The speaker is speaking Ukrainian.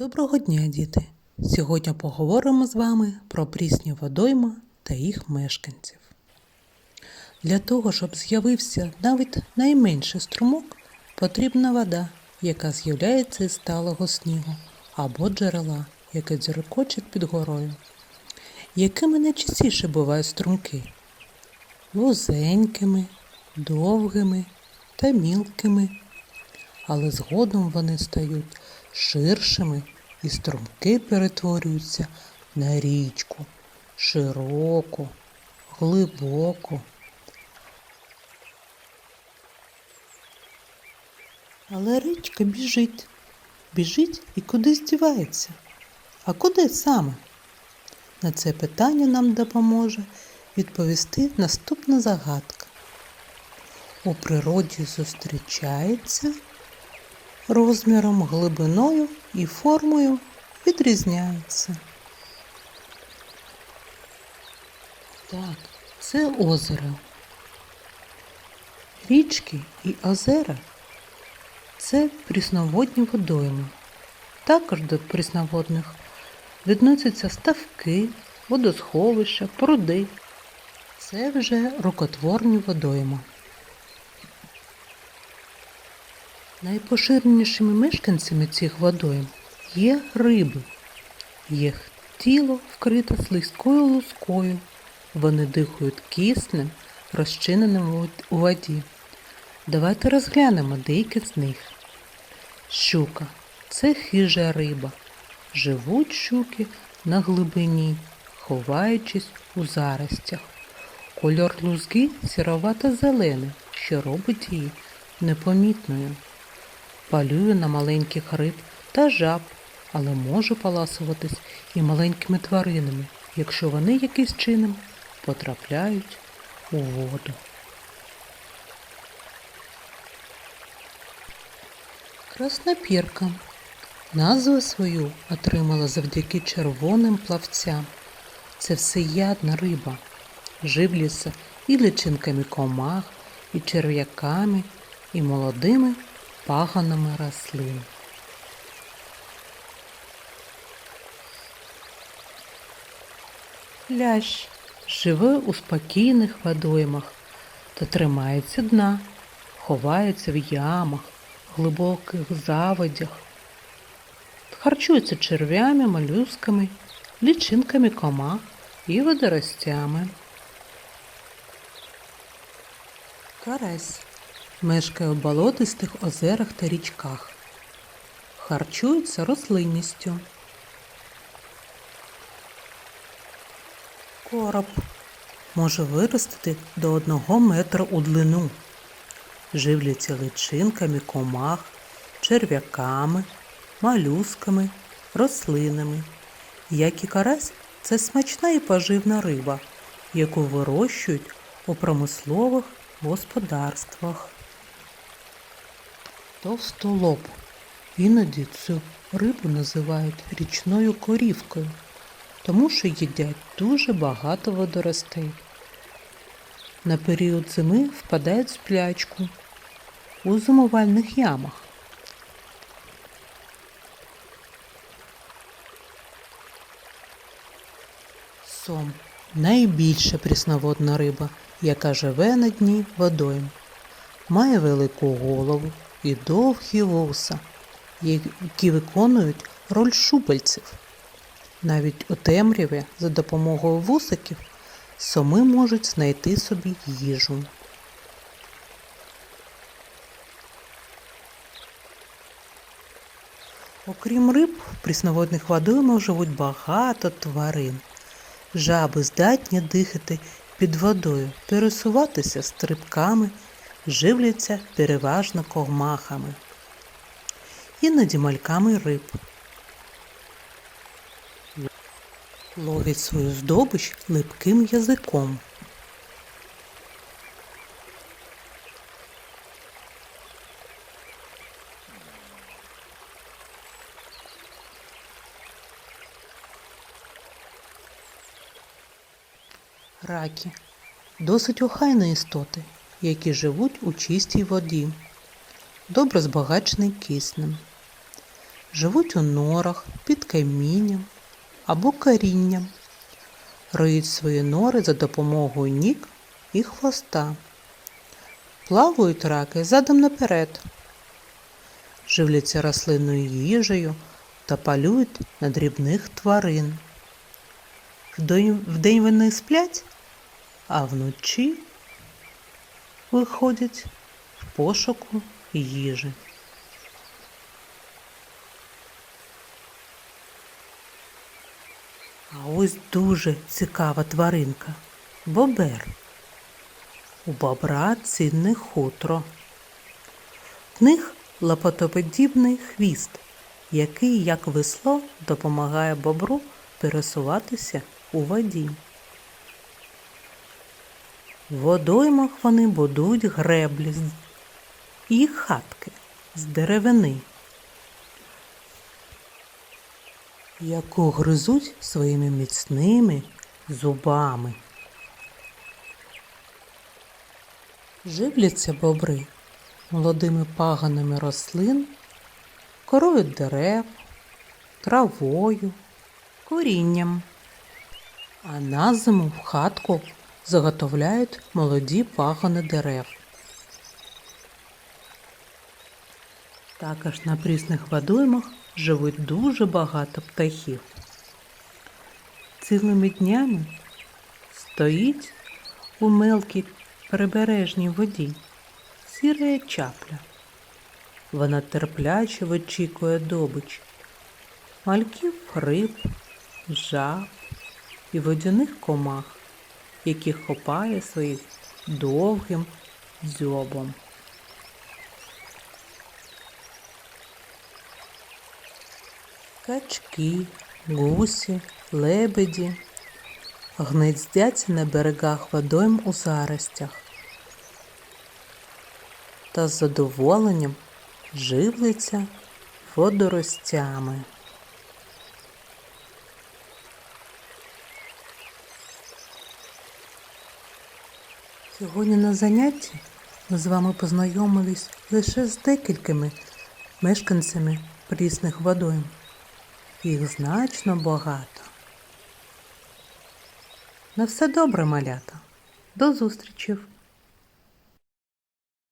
Доброго дня, діти! Сьогодні поговоримо з вами про прісні водойма та їх мешканців. Для того, щоб з'явився навіть найменший струмок, потрібна вода, яка з'являється із сталого снігу, або джерела, яке дзюркочить під горою. Якими найчастіше бувають струмки? Вузенькими, довгими та мілкими але згодом вони стають ширшими і струмки перетворюються на річку, широку, глибоку. Але річка біжить, біжить і кудись дівається. А куди саме? На це питання нам допоможе відповісти наступна загадка. У природі зустрічається розміром, глибиною і формою відрізняється. Так, це озеро. Річки і озера це прісноводні водойми. Також до прісноводних відносяться ставки, водосховища, пруди. Це вже рукотворні водойми. Найпоширенішими мешканцями цих водойм є риби. Їх тіло вкрите слизькою лускою. Вони дихають киснем, розчиненим у воді. Давайте розглянемо деякі з них. Щука це хижа риба. Живуть щуки на глибині, ховаючись у заростях. Кольор лузги сіровато-зелений, що робить її непомітною. Полює на маленьких риб та жаб, але може поласуватись і маленькими тваринами, якщо вони якимсь чином потрапляють у воду. Краснопірка назву свою отримала завдяки червоним плавцям. Це всеядна риба, живляться і личинками комах, і черв'яками, і молодими паганами рослин. Лящ живе у спокійних водоймах та тримається дна, ховається в ямах, глибоких заводях, харчується черв'ями, молюсками, лічинками комах і водоростями. Карась мешкає у болотистих озерах та річках. Харчується рослинністю. Короб може виростити до одного метра у длину. Живляться личинками комах, черв'яками, малюсками, рослинами. Як і карась, це смачна і поживна риба, яку вирощують у промислових господарствах. Товстолоб. Іноді цю рибу називають річною корівкою, тому що їдять дуже багато водоростей. На період зими впадають в сплячку у зимувальних ямах. Сом найбільша прісноводна риба, яка живе на дні водойм. Має велику голову і довгі вуса, які виконують роль шупальців. Навіть у темряві за допомогою вусиків соми можуть знайти собі їжу. Окрім риб, в прісноводних водоймах живуть багато тварин. Жаби здатні дихати під водою, пересуватися стрибками, живляться переважно ковмахами, іноді мальками риб. Ловять свою здобич липким язиком. Раки досить охайні істоти, які живуть у чистій воді, добре збагачені киснем. живуть у норах, під камінням або корінням. Риють свої нори за допомогою ніг і хвоста. Плавають раки задом наперед. Живляться рослинною їжею та полюють на дрібних тварин. Вдень вони сплять, а вночі виходять в пошуку їжі. А ось дуже цікава тваринка бобер. У бобра цінне хутро. В них лопатоподібний хвіст, який, як весло, допомагає бобру пересуватися у воді. В водоймах вони будують греблі і хатки з деревини, яку гризуть своїми міцними зубами. Живляться бобри молодими паганами рослин, корою дерев, травою, корінням. А на зиму в хатку заготовляють молоді пагони дерев. Також на прісних водоймах живуть дуже багато птахів. Цілими днями стоїть у мелкій прибережній воді сіра чапля. Вона терпляче вичікує добич, мальків риб, жаб і водяних комах, яких хопає своїм довгим дзьобом. Качки, гусі, лебеді гнездяться на берегах водойм у заростях та з задоволенням живляться водоростями. Сьогодні на занятті ми з вами познайомились лише з декількими мешканцями прісних водойм. Їх значно багато. На все добре, малята. До зустрічі!